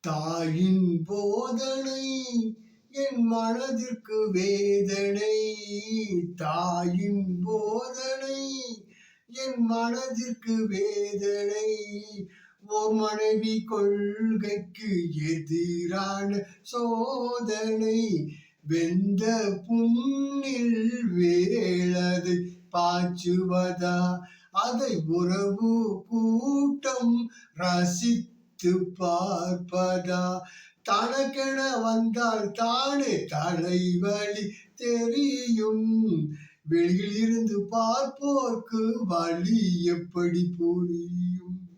தாயின் போதனை என் மனதிற்கு வேதனை. தாயின் போதனை என் மனதிற்கு வேதனை. ஓர் மனைவி கொள்கைக்கு எதிரான சோதனை வெந்த புண்ணில் வேளது பாய்ச்சுவதா? அதை உறவு கூட்டம் ரசித்து பார்ப்பதா? தனக்கென வந்தால் தானே தலைவலி தெரியும். வெளியில் இருந்து பார்ப்போர்க்கு வழி எப்படி புரியும்?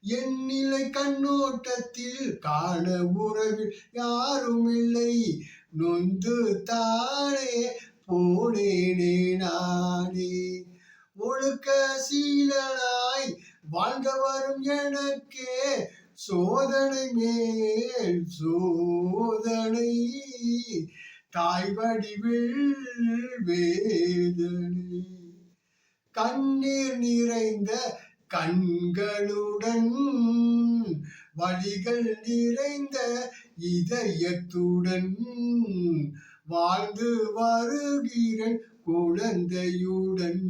என் நிலை கண்ணோட்டத்தில் காண உறவில் யாரும் இல்லை நொந்து தானே போனேனே நானே. ஒழுக்க சீலனாய் வாழ்ந்த வரும் எனக்கே சோதனை மேல் சோதனை தாய் வடிவில் வேதனை. கண்ணீர் நிறைந்த கண்களுடன் வழிகள் நிறைந்த இதயத்துடன் வாழ்ந்து வருகிறேன் குழந்தையுடன்.